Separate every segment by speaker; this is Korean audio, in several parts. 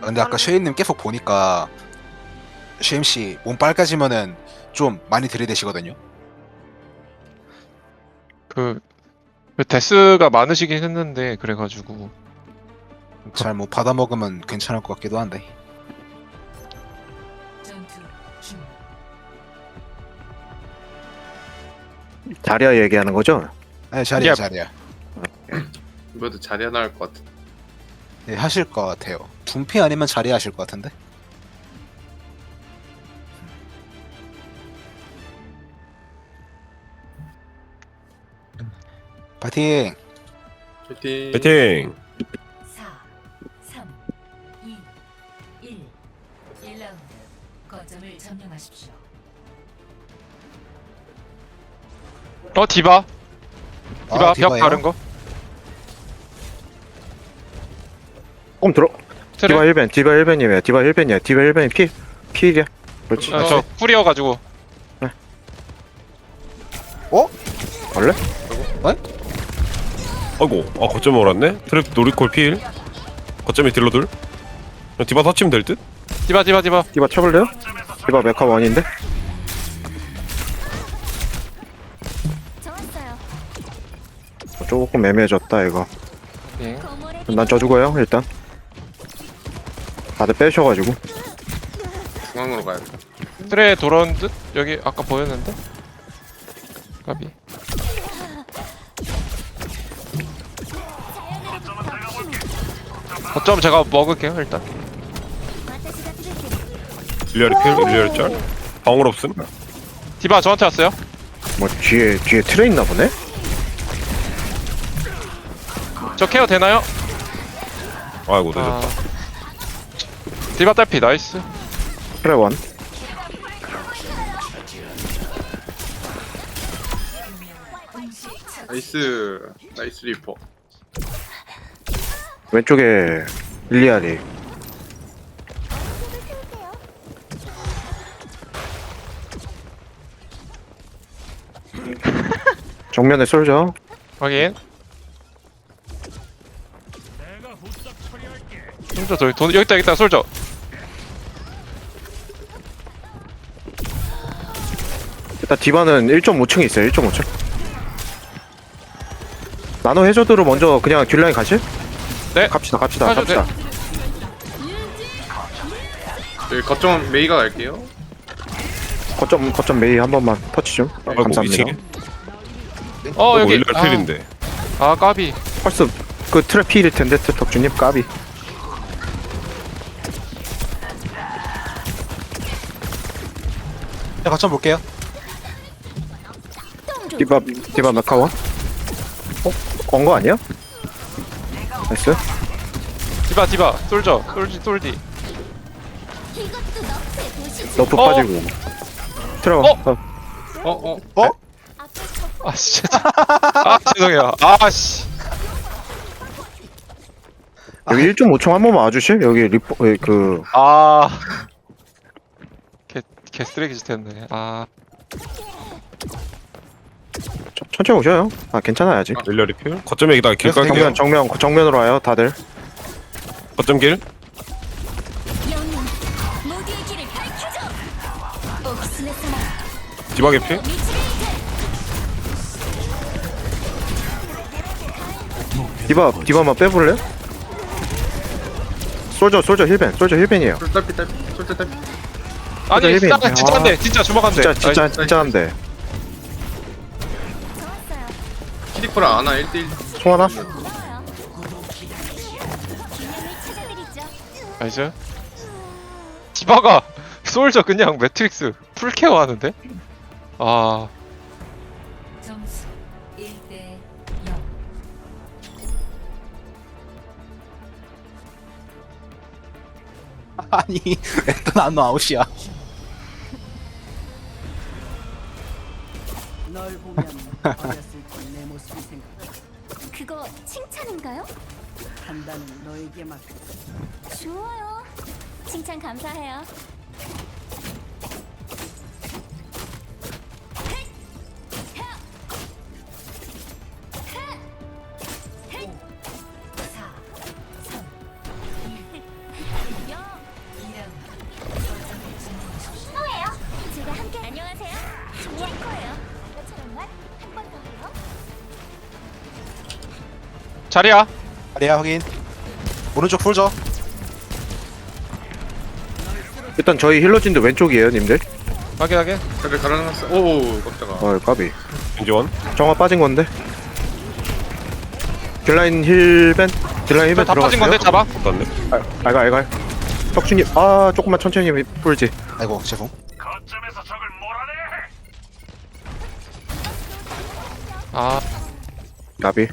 Speaker 1: 아, 근데 아까 쉐인님 계속 보니까 쉐임 씨 몸 빨개지면은 좀 많이 들이대시거든요.
Speaker 2: 그, 그 데스가 많으시긴 했는데 그래가지고
Speaker 1: 잘 뭐 받아 먹으면 괜찮을 것 같기도 한데.
Speaker 3: 전투 중
Speaker 4: 자리야 얘기하는 거죠?
Speaker 1: 네, 자리야
Speaker 2: 야.
Speaker 1: 자리야.
Speaker 5: 이것도 자리야 나올 것 같아.
Speaker 1: 네, 하실 것 같아요. 둠피 아니면 자리 하실 것 같은데. 파이팅!
Speaker 5: 파이팅.
Speaker 6: 파이팅!
Speaker 3: 4 3 2 1 1라운드 거점을 점령하십시오.
Speaker 2: 어 디바. 디바
Speaker 1: 아,
Speaker 2: 벽
Speaker 1: 디바예요?
Speaker 2: 바른 거.
Speaker 4: 조금 들어.
Speaker 2: 트레.
Speaker 4: 디바 1벤 디바 1벤이에요. 디바 1벤이야. 디바 1벤이 피 피일이야. 그렇지.
Speaker 2: 아, 저 쿨이어 가지고.
Speaker 4: 원래?
Speaker 6: 아이고 아 거점에 올랐네? 트랩 노리콜 필 거점에 딜러들 그냥 디바 터치면 될 듯?
Speaker 2: 디바 디바 디바.
Speaker 4: 디바 쳐볼래요? 디바 메카 원인데 조금 애매해졌다 이거.
Speaker 2: 예.
Speaker 7: 거물의
Speaker 4: 난 져주고요 일단. 다들 빼셔가지고.
Speaker 5: 중앙으로 가야 돼.
Speaker 2: 트레 돌아온 듯? 여기 아까 보였는데? 까비. 어쩜 제가 먹을게요 일단.
Speaker 6: 딜리아리 필 딜리아리 짤 방울 없음?
Speaker 2: 디바 저한테 왔어요?
Speaker 4: 뭐 뒤에 뒤에 틀에 있나 보네?
Speaker 2: 저 케어 되나요?
Speaker 6: 아이고
Speaker 2: 아
Speaker 6: 늦었다.
Speaker 2: 디바 딸피 나이스.
Speaker 4: 틀에 원.
Speaker 5: 나이스. 나이스 리퍼.
Speaker 4: 왼쪽에 일리아리. 정면에 쏠죠
Speaker 2: 확인 솔저 돈, 돈 여기 있다 여기 있다 솔저
Speaker 4: 일단 디바는 1.5층에 있어요 1.5층. 나노 해저드로 먼저 그냥 뒷라인 가실?
Speaker 2: 네.
Speaker 4: 갑시다 갑시다
Speaker 2: 가셔도
Speaker 4: 갑시다.
Speaker 5: 여기 거점 메이가 갈게요.
Speaker 4: 거점 거점 메이 한 번만 터치 좀.
Speaker 6: 아이고
Speaker 4: 감사합니다.
Speaker 6: 2층에
Speaker 2: 어 여기.
Speaker 6: 일리아리
Speaker 2: 아,
Speaker 6: 필인데.
Speaker 2: 아 까비.
Speaker 4: 펄스 그 트랩 필일 텐데 덕주님 까비
Speaker 1: 자, 거점 볼게요.
Speaker 4: 디바 디바 메카원 어? 건거 아니야? 나이스
Speaker 2: 디바 디바 솔저 솔지 솔디
Speaker 7: 이것도 너프의 도시지.
Speaker 4: 너프
Speaker 2: 어?
Speaker 4: 빠지고 트랩
Speaker 2: 어?
Speaker 5: 어 어.
Speaker 2: 아 진짜 아 죄송해요 아씨
Speaker 4: 여기 1.5층 한 번만 와주실? 여기 리포 에, 그
Speaker 2: 아. 개, 개 쓰레기 짓 했네. 아.
Speaker 4: 천- 천천히 오셔요 아 괜찮아요 아직
Speaker 6: 딜리아리 필 거점에 여기다가 길
Speaker 1: 그래서
Speaker 6: 깔게요
Speaker 4: 정면 정면 정면으로 와요 다들
Speaker 6: 거점 길
Speaker 7: 영웅, 모두의 길을 밝혀줘. 옥스네스마
Speaker 6: 디바
Speaker 7: 미치를
Speaker 4: 디바 디바만 빼볼래요? 솔저 솔저 힐벤 솔저 힐벤이에요
Speaker 5: 솔달피 딸피. 솔달 딸피.
Speaker 2: 아니. 진짜, 진짜 안 돼. 진짜 주먹 안 돼.
Speaker 4: 진짜 진짜
Speaker 2: 아니,
Speaker 4: 진짜 한데.
Speaker 5: 키리코랑 아나 1대1.
Speaker 4: 총 하나?
Speaker 2: 나이스. 디바가 솔저 그냥 매트릭스 풀케어 하는데? 아.
Speaker 3: 점수 1대 0
Speaker 1: 아니, 또 나노 아웃이야.
Speaker 8: 널 보면 어렸을 때내 모습이 생각나.
Speaker 7: 그거 칭찬인가요?
Speaker 8: 판단은 너에게 맡겨.
Speaker 7: 좋아요. 칭찬 감사해요.
Speaker 2: 자리야.
Speaker 1: 아리야 확인. 오른쪽 풀죠.
Speaker 4: 일단 저희 힐러진도 왼쪽이에요 님들.
Speaker 2: 확인 확인.
Speaker 5: 다들 갈아놨어. 오 깜짝아.
Speaker 4: 어 까비.
Speaker 6: 겐지원?
Speaker 4: 정화 빠진 건데. 딜라인 힐벤 딜라인 힐벤
Speaker 2: 다 빠진
Speaker 4: 들어갔어요?
Speaker 2: 건데 잡아.
Speaker 6: 맞네.
Speaker 4: 아, 알갈 알갈 덕준님 아 조금만 천천히 풀지.
Speaker 1: 아이고 죄송.
Speaker 2: 아.
Speaker 4: 나비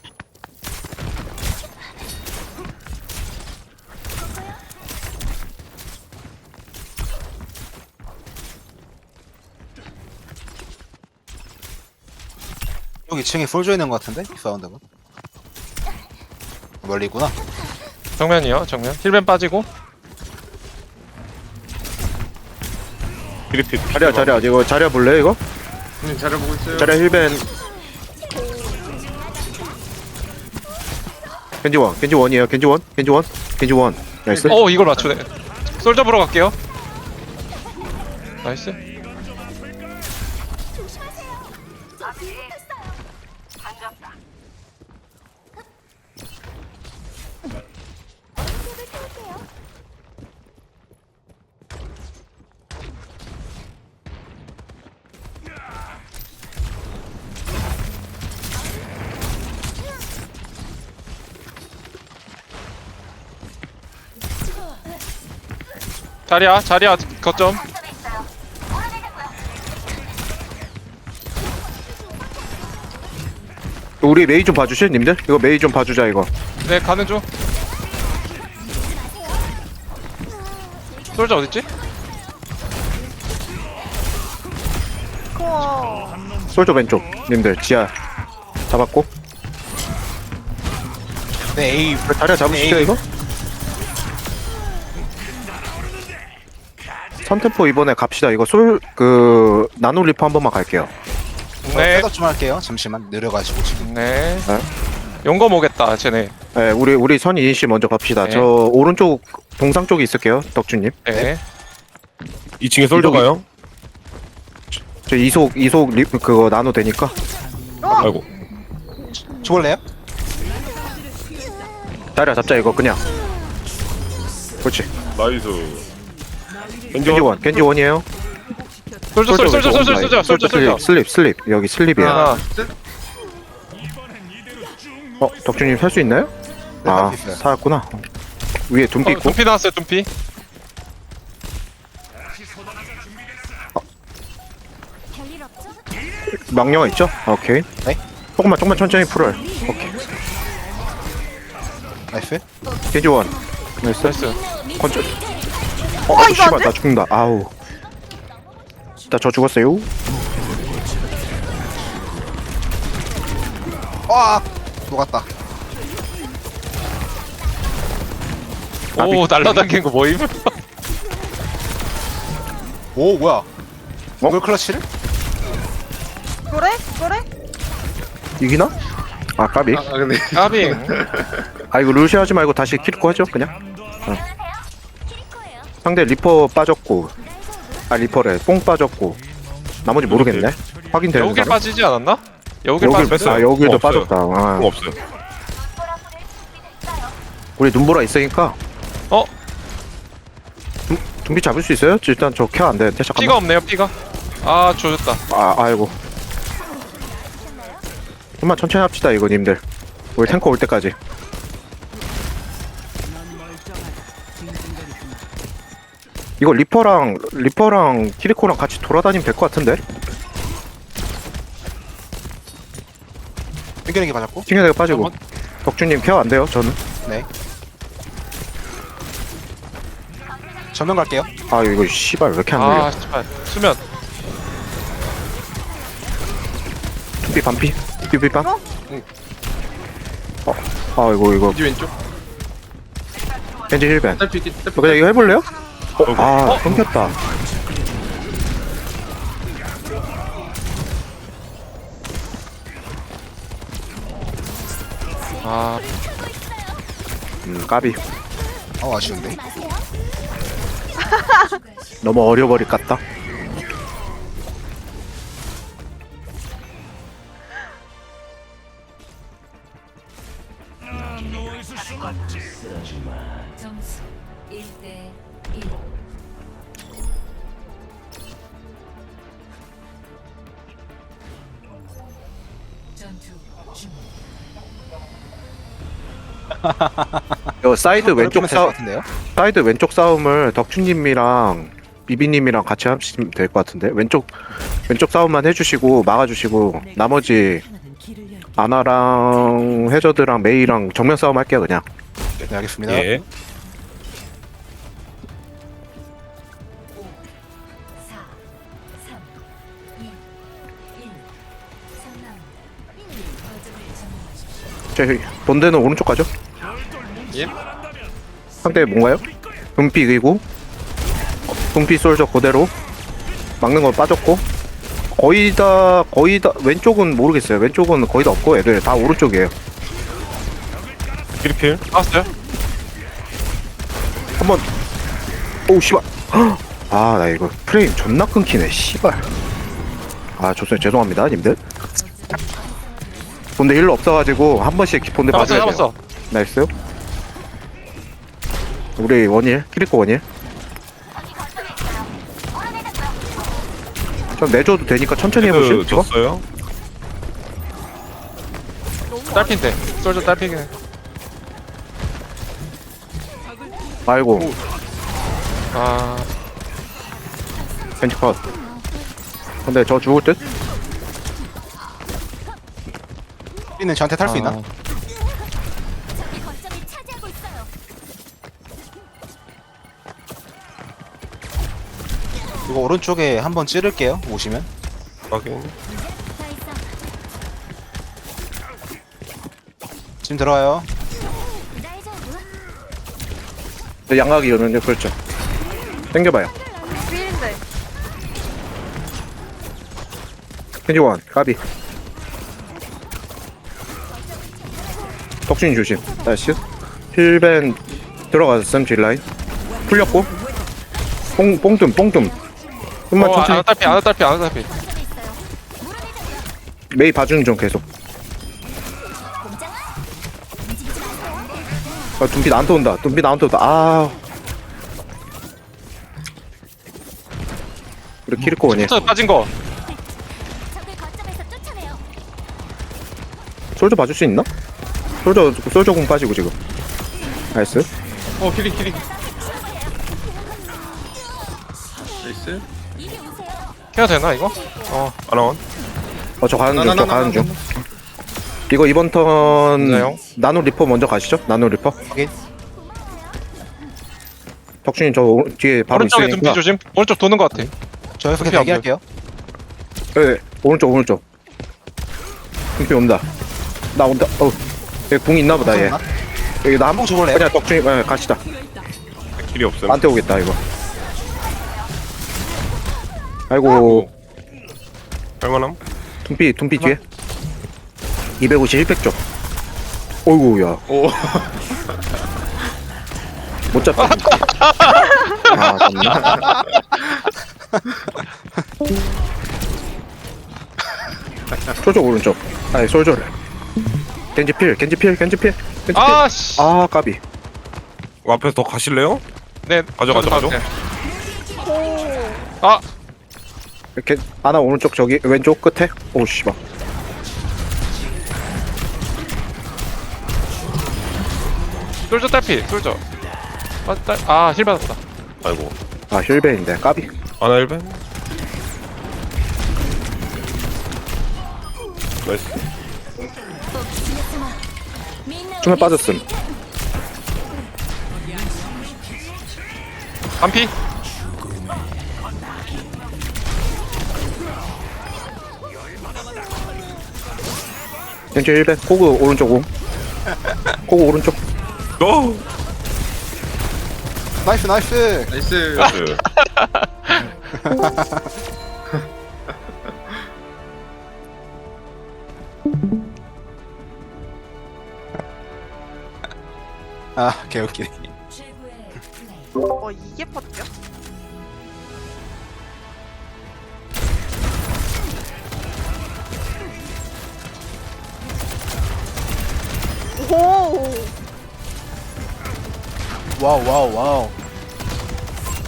Speaker 1: 여기 2층에 풀조 있는 것 같은데 이 사운드가. 멀리 있구나.
Speaker 2: 정면이요 정면. 힐벤 빠지고.
Speaker 6: 피리피
Speaker 4: 자리야 자리야 이거 자리야 볼래 이거?
Speaker 5: 형님 잘해보고 있어요
Speaker 4: 자리야 힐벤 겐지 원 겐지 원이에요 겐지 원 겐지 원 겐지 원 나이스
Speaker 2: 어 이걸 맞추네. 솔저 보러 갈게요. 나이스. 자리야 자리야 거점.
Speaker 4: 우리 메이 좀 봐주실 님들? 이거 메이 좀 봐주자 이거
Speaker 2: 네 가는 중. 솔저 어딨지?
Speaker 4: 솔저 왼쪽 님들 지하 잡았고
Speaker 1: 네 A
Speaker 4: 자리야 잡으시죠. 이거? 선템포 이번에 갑시다 이거 솔 그 나노 리프 한 번만 갈게요
Speaker 2: 네.
Speaker 1: 셋업 좀 할게요. 잠시만 느려가지고 지금.
Speaker 2: 네.
Speaker 4: 네.
Speaker 2: 용검 오겠다 쟤네.
Speaker 4: 네, 우리 우리 선이 인 씨 먼저 갑시다.
Speaker 2: 네.
Speaker 4: 저 오른쪽 동상 쪽에 있을게요, 덕준님.
Speaker 2: 네.
Speaker 6: 2층에 솔져 가요
Speaker 4: 저 이속 이속 리 그거 나노 되니까.
Speaker 6: 아이고
Speaker 1: 죽을래요?
Speaker 4: 자리야 잡자 이거 그냥. 그렇지.
Speaker 6: 나이스 겐지원
Speaker 4: 겐지 원, 겐지 원이에요.
Speaker 2: 솔저 솔저 솔저 솔저 솔저 솔저 솔저.
Speaker 4: 슬립, 슬립. 여기 슬립이야.
Speaker 2: 하나.
Speaker 5: 하나 둘
Speaker 4: 어, 덕준님 살 수 있나요?
Speaker 1: 네,
Speaker 4: 아,
Speaker 1: 살수 있어요.
Speaker 4: 살았구나. 위에 둠피
Speaker 2: 어,
Speaker 4: 있고.
Speaker 2: 둠피 나왔어요 둠피.
Speaker 7: 별일 없죠?
Speaker 4: 망령아 있죠? 오케이.
Speaker 1: 네.
Speaker 4: 조금만 조금만 천천히 풀어요. 오케이.
Speaker 1: 나이스.
Speaker 4: 겐지 원. 나이스.
Speaker 2: 나이스.
Speaker 4: 건져. 어, 아, 씨발 나 죽는다. 아우. 나 저 죽었어요.
Speaker 1: 와 녹았다.
Speaker 2: 오 날라다니는 거 뭐임?
Speaker 1: 오 뭐야? 이걸 클러치를?
Speaker 9: 그래? 그래?
Speaker 4: 이기나? 아, 까비.
Speaker 5: 아, 아 근데
Speaker 2: 까빙.
Speaker 4: 아 이거 루시 하지 말고 다시 키리코 하죠 그냥
Speaker 7: 키리코예요.
Speaker 4: 상대 리퍼 빠졌고 아 리퍼래 뽕 빠졌고 나머지 모르겠네 확인되는
Speaker 2: 여우길
Speaker 4: 사람
Speaker 2: 빠지지 않았나? 여우길
Speaker 4: 여우길
Speaker 2: 빠졌어요.
Speaker 4: 아
Speaker 6: 없어요.
Speaker 4: 빠졌다 아,
Speaker 6: 공 없어요
Speaker 4: 우리 눈보라 있으니까
Speaker 2: 어?
Speaker 4: 둠, 둠비 잡을 수 있어요? 일단 저 케어 안 되는데
Speaker 2: 피가
Speaker 4: 잠깐만
Speaker 2: 없네요 피가. 아 조졌다.
Speaker 4: 아 아이고 좀만 천천히 합시다 이거 님들 우리 탱커 올 때까지 이거 리퍼랑 리퍼랑 키리코랑 같이 돌아다니면 될 것 같은데
Speaker 1: 땡겨내기 맞았고.
Speaker 4: 튕겨내가 빠지고 덕준님 케어 안 돼요 저는
Speaker 1: 네. 전면 갈게요.
Speaker 4: 아 이거 씨발 왜 이렇게
Speaker 2: 안아
Speaker 4: 눌려
Speaker 2: 씨발 수면.
Speaker 4: 투비 반피 투비 반
Speaker 9: 어?
Speaker 4: 어, 아 이거 이거
Speaker 5: 왼쪽
Speaker 4: 겐지 힐벤
Speaker 5: 딸피 딸피
Speaker 4: 어, 그냥 이거 해볼래요? 어, 아 끊겼다.
Speaker 2: 아.
Speaker 4: 음 까비.
Speaker 1: 어 아쉬운데.
Speaker 4: 너무 어려버릴 같다 요 사이드 왼쪽 싸움
Speaker 1: 같은데요?
Speaker 4: 사이드 왼쪽 싸움을 덕춘님이랑 비비님이랑 같이 하시면 될 것 같은데 왼쪽 왼쪽 싸움만 해주시고 막아주시고 나머지. 아나랑 해저드랑 메이랑 정면 싸움 할게요 그냥
Speaker 1: 네 알겠습니다.
Speaker 6: 예
Speaker 3: 4, 3, 2, 1. 3라운드. 거점을 점령하십시오.
Speaker 4: 저희 본대는 오른쪽 가죠
Speaker 5: 예?
Speaker 4: 상대 뭔가요? 분피 그리고? 분피 솔저 그대로? 막는 건 빠졌고? 거의 다 거의 다 왼쪽은 모르겠어요. 왼쪽은 거의 다 없고 애들 다 오른쪽이에요.
Speaker 6: 필필.
Speaker 2: 나왔어요?
Speaker 4: 한번. 오우 씨발. 아 나 이거 프레임 존나 끊기네 씨발. 아 좋습니다. 죄송합니다 님들. 본대 힐러 없어가지고 한 번씩 본대
Speaker 2: 잡았어
Speaker 4: 맞아야 돼요.
Speaker 2: 잡았어.
Speaker 4: 나이스 우리 원일 키리코 원일. 좀 내줘도 되니까 천천히 해보실 이거.
Speaker 6: 졌어요?
Speaker 2: 딸핀데. 솔저 딸핀이네
Speaker 4: 아이고.
Speaker 2: 아.
Speaker 4: 벤치 컷. 근데 저 죽을 듯?
Speaker 1: 우리는 저한테 탈 수 있나?
Speaker 2: 아,
Speaker 7: 이거
Speaker 1: 오른쪽에 한번 찌를게요. 오시면.
Speaker 6: 확인.
Speaker 1: 지금 들어와요.
Speaker 4: 네, 양각이 오는데 그렇죠 땡겨봐요
Speaker 9: 필인데.
Speaker 4: 펜지원 까비 덕준이 조심 나이스 힐벤 들어갔음 딜라인 풀렸고 뽕, 뽕dum뽕dum 좀만
Speaker 2: 어,
Speaker 4: 천천히
Speaker 2: 아나 딸피 아나 딸피 아나 딸피
Speaker 7: 거점에 있어요.
Speaker 4: 메이 봐주는 중 계속.
Speaker 7: 아,
Speaker 4: 둠비 나한테 온다 둠비 나한테 온다 아 우리 키리코 원이
Speaker 2: 부터 빠진 거
Speaker 7: 적을 거점에서 쫓아내요.
Speaker 4: 솔저 봐줄 수 있나? 솔저 솔저 공 빠지고 지금 나이스
Speaker 5: 어 키리 키리. 나이스.
Speaker 2: 해야 되나 이거? 어.
Speaker 6: 아나원
Speaker 4: 어 저 가는 중 저. 가는 중. 이거 이번 턴. 나노 리퍼 먼저 가시죠. 나노 리퍼. 덕준이 저 오- 뒤에 바로
Speaker 2: 오른쪽에
Speaker 4: 있으니까.
Speaker 2: 조심. 오른쪽 도는 거 같아.
Speaker 1: 저 여기서
Speaker 2: 오케이,
Speaker 1: 대기할게요.
Speaker 4: 네, 오른쪽 오른쪽. 눈빛 온다. 나 온다. 어. 여기 궁 있나 보다 얘. 여기 나 한번
Speaker 1: 한번 줘볼래요?
Speaker 4: 그냥 덕준이 네, 갑시다.
Speaker 6: 길이 없음
Speaker 4: 나한테 오겠다 이거 아이고.
Speaker 6: 할만함?
Speaker 4: 둠피 둠피 뒤에. 250 100쪽. 어이구야.
Speaker 5: 오.
Speaker 4: 못 잡다. 아 맞나 솔저 오른쪽. 아니 솔저래 겐지 필 겐지 필 겐지 필 겐지 필.
Speaker 2: 아씨.
Speaker 4: 아 까비.
Speaker 6: 어, 앞에서 더 가실래요?
Speaker 2: 네.
Speaker 6: 가져, 가져, 가져.
Speaker 2: 아
Speaker 4: 이렇게 하나 오른쪽 저기 왼쪽 끝에? 오 씨발.
Speaker 2: 솔저 딸피. 솔저 아힐 받았다.
Speaker 6: 아이고.
Speaker 4: 아 힐벤인데 까비.
Speaker 6: 아나 1벤? 나이스.
Speaker 4: 춤에 빠졌음.
Speaker 2: 반피
Speaker 4: 겐지 힐벤 코그 오른쪽 공 코그 오른쪽
Speaker 6: 고!
Speaker 1: 나이스 나이스.
Speaker 5: 나이스.
Speaker 6: 나이스
Speaker 1: 아 개웃기네.
Speaker 9: 오.
Speaker 1: 와우 와우 와우.